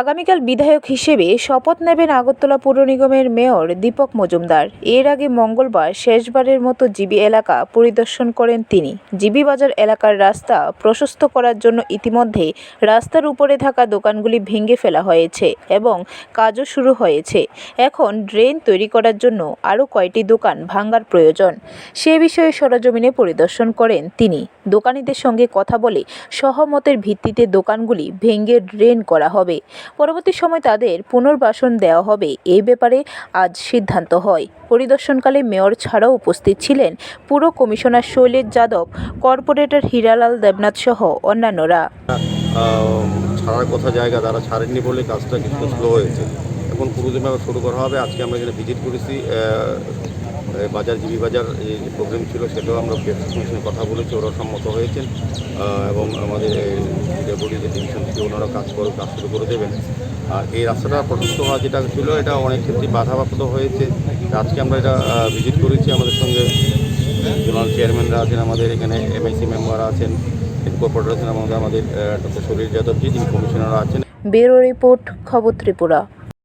আগামীকাল বিধায়ক হিসেবে শপথ নেবেন আগরতলা পৌর নিগমের মেয়র দীপক মজুমদার। এর আগে মঙ্গলবার শেষবারের মতো জিবি এলাকা পরিদর্শন করেন তিনি। জিবি বাজার এলাকার রাস্তা প্রশস্ত করার জন্য ইতিমধ্যে রাস্তার উপরে থাকা দোকানগুলি ভেঙে ফেলা হয়েছে এবং কাজও শুরু হয়েছে। এখন ড্রেন তৈরি করার জন্য আরও কয়টি দোকান ভাঙার প্রয়োজন। সে বিষয়ে সরজমিনে পরিদর্শন করেন তিনি। দোকানিদের সঙ্গে কথা বলে সহমতের ভিত্তিতে দোকানগুলি ভেঙে ড্রেন করা হবে। পরবর্তী সময় তাদের পুনর্বাসন দেওয়া হবে। এই ব্যাপারে আজ সিদ্ধান্ত হয়। পরিদর্শনকালে মেয়র ছাড়াও উপস্থিত ছিলেন পুর কমিশনার শৈলেশ যাদব, কর্পোরেটর হীরালাল দেবনাথ সহ অন্যান্যরা। ছাড়ার কথা জায়গা তারা ছাড়েননি বলে কাজটা কিছুটা স্লো হয়েছে। এখন পুরোদমে শুরু করা হবে। আজকে আমরা এখানে ভিজিট করেছি বাজার, জিবি বাজার যে প্রোগ্রাম ছিল সেটাও আমরা কথা বলেছি, ওরা সম্মত হয়েছেন। এবং আমাদের ডেপুটি যে ডিভিশন থেকে ওনারা কাজ করে কাজ শুরু করে দেবেন। আর এই রাস্তাটা প্রশস্ত হওয়া যেটা ছিল, এটা অনেক ক্ষেত্রে বাধাপ্রাপ্ত হয়েছে। আজকে আমরা এটা ভিজিট করেছি আমাদের সঙ্গে। জোনাল চেয়ারম্যানরা আছেন আমাদের, এখানে এমআইসি মেম্বার আছেন কর্পোরেটর আছেন আমাদের আমাদের ডক্টর শরীর যাদবজি, যিনি কমিশনার আছেন। ব্যুরো রিপোর্ট, খবর ত্রিপুরা।